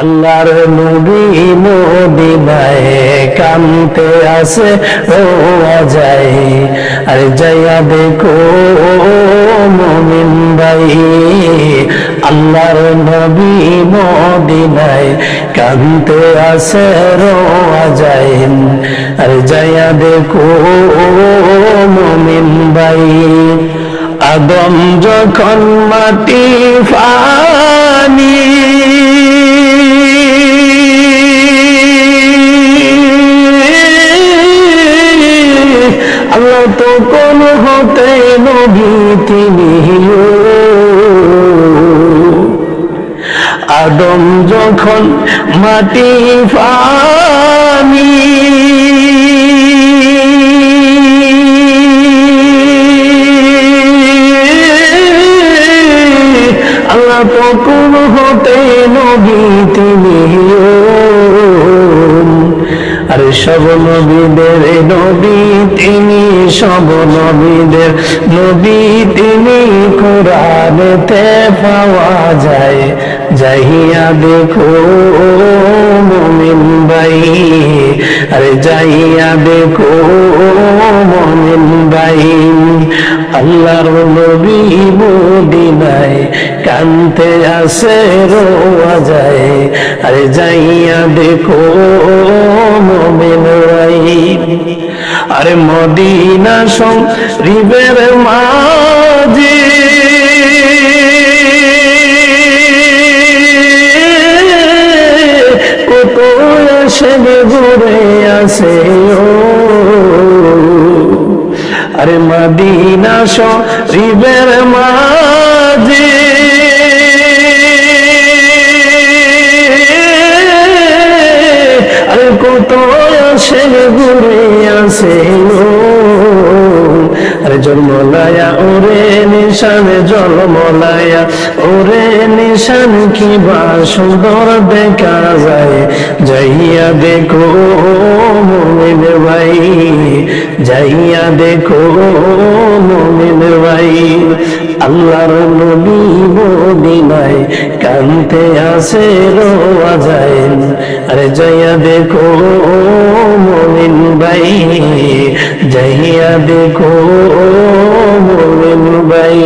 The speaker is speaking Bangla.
আল্লাহর নবী মদিনায় কান্তে আসে রোয়া যায় আর যাইয়া দেখো মমিন ভাই, আল্লাহর নবী মদিনায় কান্তে আসে রোয়া যায় আর যাইয়া দেখো মমিন ভাই, আদম যখন মাটি ফানি নবী তিনি আদম যখন মাটি ফানি। আল্লাহ তো কোন হতে নবী তিনি আর সব নবীদের নবী তিনি সব নবীদের নবী, তিনি কোরআনেতে পাওয়া যায়। যাইয়া দেখো মমিন ভাই, আরে যাইয়া দেখো মমিন ভাই, আল্লাহর নবী মদিনায় কান্তে আসে রোয়া যায়। আরে যাইয়া দেখো মমিন ভাই আরে মদিনা সং রিবের মাঝে। কত আসে ঘুরে আসে আরে মদিনা শরীফের মাঝে। আরে জন্মলায়া ওরে নিশান জন্মলায়া ওরে নিশান, কি বা সুন্দর দেখা যায়। যাইয়া দেখো, মোমিন ভাই। যাইয়া দেখো, মোমিন ভাই। আল্লাহর নবী মদিনায় কান্তে আসে, রোয়া যায়। আরে যাইয়া দেখো যাইয়া দেখো মোমিন ভাই